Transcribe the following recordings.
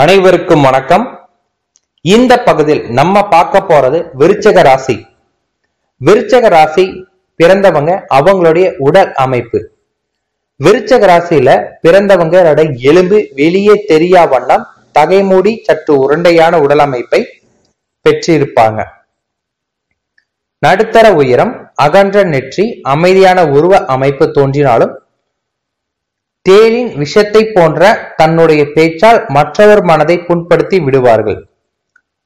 அனைவருக்கும் வணக்கம். இந்த பகுதியில் நம்ம பார்க்க போறது விருச்சக ராசி. விருச்சக ராசி பிறந்தவங்க அவங்களுடைய உடல் அமைப்பு. விருச்சக ராசியில பிறந்தவங்களோட எலும்பு வெளியே தெரியா வண்ணம் தகைமூடி சற்று உருண்டையான உடல் அமைப்பை பெற்றிருப்பாங்க. நடுத்தர உயரம் அகன்ற நெற்றி அமைதியான உருவ அமைப்பு தோன்றினாலும் தேனின் விஷத்தை போன்ற தன்னுடைய பேச்சால் மற்றவர் மனதை புண்படுத்தி விடுவார்கள்.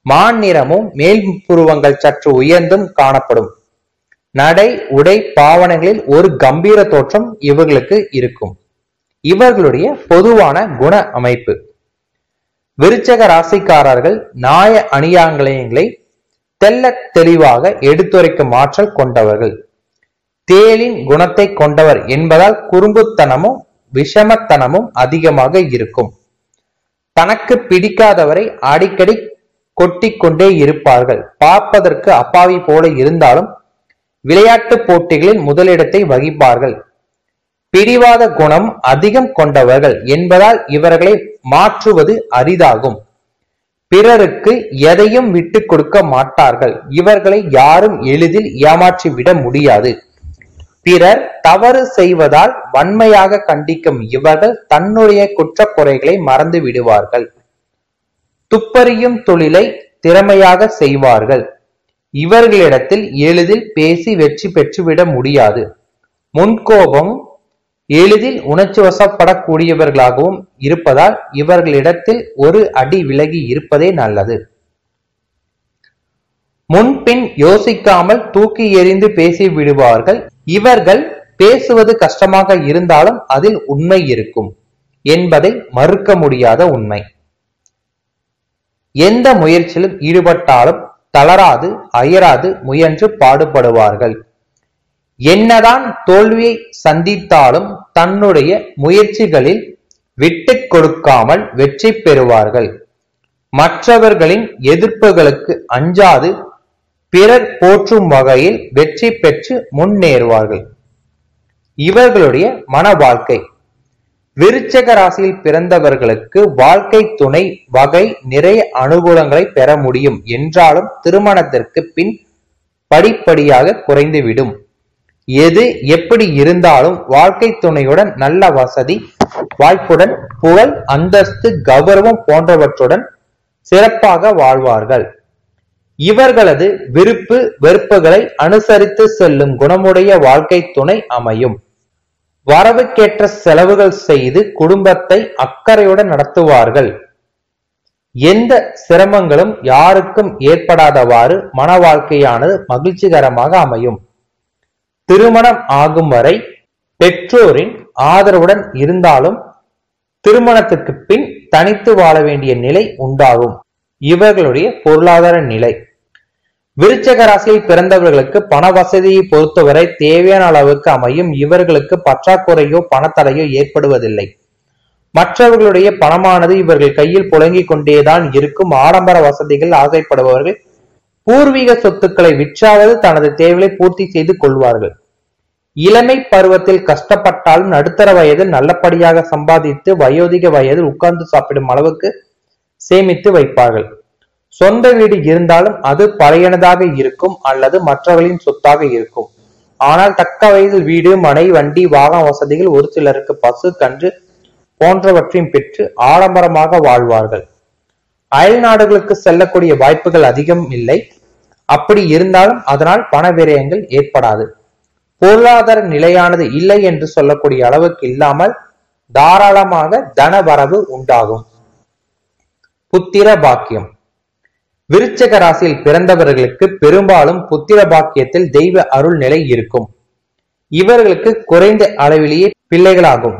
மான் நிறமும் மேல் புருவங்கள் சற்று உயர்ந்தும் காணப்படும். நடை உடை பாவனைகளில் ஒரு கம்பீர தோற்றம் இவர்களுக்கு இருக்கும். இவர்களுடைய பொதுவான குண அமைப்பு. விருச்சக ராசிக்காரர்கள் நாய அணியாங்கலயங்களை தெல்ல தெளிவாக எடுத்துரைக்கும் ஆற்றல் கொண்டவர்கள். தேலின் குணத்தை கொண்டவர் என்பதால் குறும்புத்தனமும் விஷமத்தனமும் அதிகமாக இருக்கும். தனக்கு பிடிக்காதவரை அடிக்கடி கொட்டிக்கொண்டே இருப்பார்கள். பார்ப்பதற்கு அப்பாவி போல இருந்தாலும் விளையாட்டு போட்டிகளில் முதலிடத்தை வகிப்பார்கள். பிடிவாத குணம் அதிகம் கொண்டவர்கள் என்பதால் இவர்களை மாற்றுவது அரிதாகும். பிறருக்கு எதையும் விட்டு கொடுக்க மாட்டார்கள். இவர்களை யாரும் எளிதில் ஏமாற்றி விட முடியாது. பிறர் தவறு செய்வதால் வன்மையாக கண்டிக்கும் இவர்கள் தன்னுடைய குற்றக்குறைகளை மறந்து விடுவார்கள். துப்பறியும் தொழிலை திறமையாக செய்வார்கள். இவர்களிடத்தில் எளிதில் பேசி வெற்றி பெற்றுவிட முடியாது. முன்கோபம் எளிதில் உணர்ச்சி வசப்படக்கூடியவர்களாகவும் இருப்பதால் இவர்களிடத்தில் ஒரு அடி விலகி இருப்பதே நல்லது. முன்பின் யோசிக்காமல் தூக்கி எறிந்து பேசி விடுவார்கள். இவர்கள் பேசுவது கஷ்டமாக இருந்தாலும் அதில் உண்மை இருக்கும் என்பதை மறுக்க முடியாத உண்மை. எந்த முயற்சியிலும் ஈடுபட்டாலும் தளராது அயராது முயன்று பாடுபடுவார்கள். என்னதான் தோல்வியை சந்தித்தாலும் தன்னுடைய முயற்சிகளில் விட்டு கொடுக்காமல் வெற்றி பெறுவார்கள். மற்றவர்களின் எதிர்ப்புகளுக்கு அஞ்சாது பிறர் போற்றும் வகையில் வெற்றி பெற்று முன்னேறுவார்கள். இவர்களுடைய மன வாழ்க்கை விருச்சக ராசியில் பிறந்தவர்களுக்கு வாழ்க்கை துணை வகை நிறைய அனுகூலங்களை பெற முடியும் என்றாலும் திருமணத்திற்கு பின் படிப்படியாக குறைந்துவிடும். எது எப்படி இருந்தாலும் வாழ்க்கை துணையுடன் நல்ல வசதி வாய்ப்புடன் புகழ் அந்தஸ்து கௌரவம் போன்றவற்றுடன் சிறப்பாக வாழ்வார்கள். இவர்களது விருப்பு வெறுப்புகளை அனுசரித்து செல்லும் குணமுடைய வாழ்க்கை துணை அமையும். வரவுக்கேற்ற செலவுகள் செய்து குடும்பத்தை அக்கறையுடன் நடத்துவார்கள். எந்த சிரமங்களும் யாருக்கும் ஏற்படாதவாறு மன வாழ்க்கையானது மகிழ்ச்சிகரமாக அமையும். திருமணம் ஆகும் வரை பெற்றோரின் ஆதரவுடன் இருந்தாலும் திருமணத்துக்கு பின் தனித்து வாழ வேண்டிய நிலை உண்டாகும். இவர்களுடைய பொருளாதார நிலை. விருச்சக ராசியில் பிறந்தவர்களுக்கு பண வசதியை பொறுத்தவரை தேவையான அளவுக்கு அமையும். இவர்களுக்கு பற்றாக்குறையோ பணத்தடையோ ஏற்படுவதில்லை. மற்றவர்களுடைய பணமானது இவர்கள் கையில் புழங்கிக் கொண்டேதான் இருக்கும். ஆடம்பர வசதிகள் ஆசைப்படுபவர்கள் பூர்வீக சொத்துக்களை விற்றாவது தனது தேவையை பூர்த்தி செய்து கொள்வார்கள். இளமை பருவத்தில் கஷ்டப்பட்டாலும் நடுத்தர வயதில் நல்லபடியாக சம்பாதித்து வயோதிக வயதில் உட்கார்ந்து சாப்பிடும் அளவுக்கு சேமித்து வைப்பார்கள். சொந்த வீடு இருந்தாலும் அது பழையனதாக இருக்கும் அல்லது மற்றவர்களின் சொத்தாக இருக்கும். ஆனால் தக்க வயதில் வீடு மனை வண்டி வாகன வசதிகள் ஒரு சிலருக்கு பசு கன்று போன்றவற்றையும் பெற்று ஆடம்பரமாக வாழ்வார்கள். அயல் நாடுகளுக்கு செல்லக்கூடிய வாய்ப்புகள் அதிகம் இல்லை. அப்படி இருந்தாலும் அதனால் பண விரயங்கள் ஏற்படாது. பொருளாதார நிலையானது இல்லை என்று சொல்லக்கூடிய அளவுக்கு இல்லாமல் தாராளமாக தன வரவு உண்டாகும். புத்திர பாக்கியம் விருச்சக ராசியில் பிறந்தவர்களுக்கு பெரும்பாலும் புத்திர பாக்கியத்தில் தெய்வ அருள் நிலை இருக்கும். இவர்களுக்கு குறைந்த அளவிலேயே பிள்ளைகளாகும்.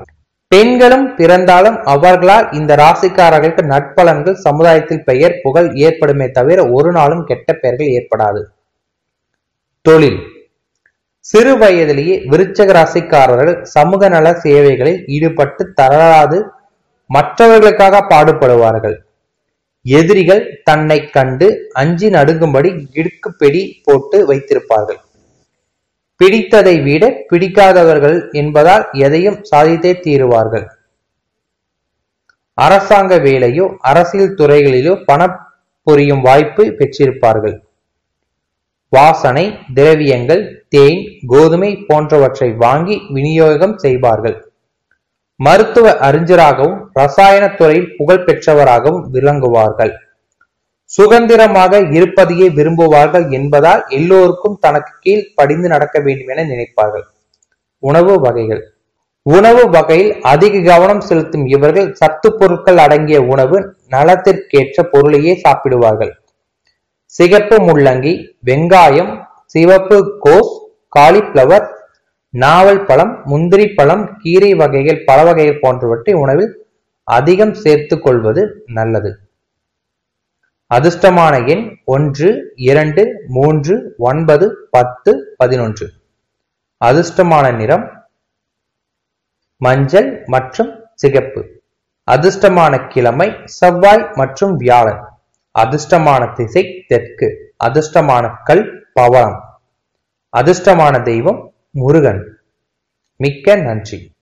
பெண்களும் பிறந்தாலும் அவர்களால் இந்த ராசிக்காரர்களுக்கு நட்பலன்கள் சமுதாயத்தில் பெயர் புகழ் ஏற்படுமே தவிர ஒரு நாளும் கெட்ட பெயர்கள் ஏற்படாது. தொழில். சிறு வயதிலேயே விருச்சக ராசிக்காரர்கள் சமூக நல சேவைகளில் ஈடுபட்டு தளராது மற்றவர்களுக்காக பாடுபடுவார்கள். எதிரிகள் தன்னை கண்டு அஞ்சி நடுங்கும்படி இடுக்கு பிடி போட்டு வைத்திருப்பார்கள். பிடித்ததை விட பிடிக்காதவர்கள் என்பதால் எதையும் சாதித்தே தீருவார்கள். அரசாங்க வேலையோ அரசியல் துறைகளிலோ பணம் புரியும் வாய்ப்பு பெற்றிருப்பார்கள். வாசனை திரவியங்கள் தேன் கோதுமை போன்றவற்றை வாங்கி விநியோகம் செய்வார்கள். மருத்துவ அறிஞராகவும் ரசாயன துறையில் புகழ் பெற்றவராகவும் விளங்குவார்கள். சுதந்திரமாக இருப்பதையே விரும்புவார்கள் என்பதால் எல்லோருக்கும் தனக்கு கீழ் படிந்து நடக்க வேண்டும் என நினைப்பார்கள். உணவு வகைகள். உணவு வகையில் அதிக கவனம் செலுத்தும் இவர்கள் சத்து பொருட்கள் அடங்கிய உணவு நலத்திற்கேற்ற பொருளையே சாப்பிடுவார்கள். சிகப்பு முள்ளங்கி வெங்காயம் சிவப்பு கோஸ் காலிஃப்ளவர் நாவல் பழம் முந்திரி பழம் கீரை வகைகள் பல வகைகள் போன்றவற்றை உணவில் அதிகம் சேர்த்து கொள்வது நல்லது. அதிர்ஷ்டமான எண் ஒன்று இரண்டு மூன்று ஒன்பது பத்து பதினொன்று. அதிர்ஷ்டமான நிறம் மஞ்சள் மற்றும் சிகப்பு. அதிர்ஷ்டமான கிழமை செவ்வாய் மற்றும் வியாழன். அதிர்ஷ்டமான திசை தெற்கு. அதிர்ஷ்டமான கல் பவளம். அதிர்ஷ்டமான தெய்வம் முருகன். மிக்க நன்றி.